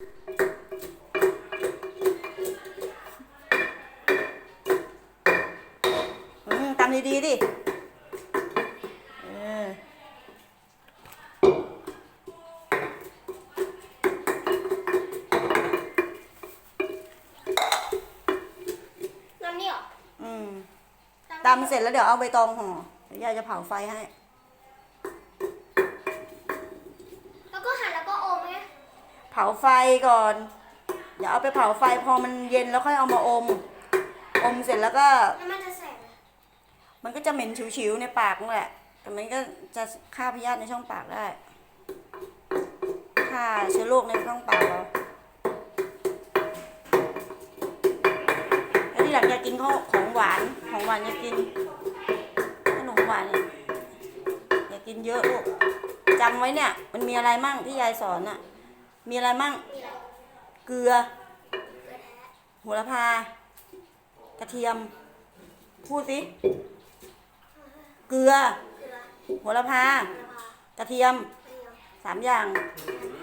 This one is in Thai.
อืมตำดีๆดิเออน้ำนี่เหรออืมตำเสร็จแล้วเดี๋ยวเอาใบตองห่อเดี๋ยวยายจะเผาไฟให้ แล้วก็หั่นแล้วก็อมไง เผาไฟก่อนเดี๋ยวเอาไปเผาไฟพอมันเย็นแล้วค่อยเอามาอม อมเสร็จแล้วก็ แล้วมันจะแสบไหมมันก็จะเหม็นฉิวๆในปากนั่นแหละ แต่มันก็จะฆ่าพยาธิในช่องปากได้ ฆ่าเชื้อโรคในช่องปากเราแล้วที่หลังอยากกินข้าวของหวาน ของหวานอยากกินขนมหวานเนี่ยอย่ากินเยอะลูกจำไว้เนี่ย มันมีอะไรมั่งที่ยายสอนอะ มีอะไรมั่งมีอะไรเกลือเกลือแท้โหระพา กระเทียม พูดสิ เกลือเกลือโหระพาโหระพากระเทียมกระเทียมสามอย่างก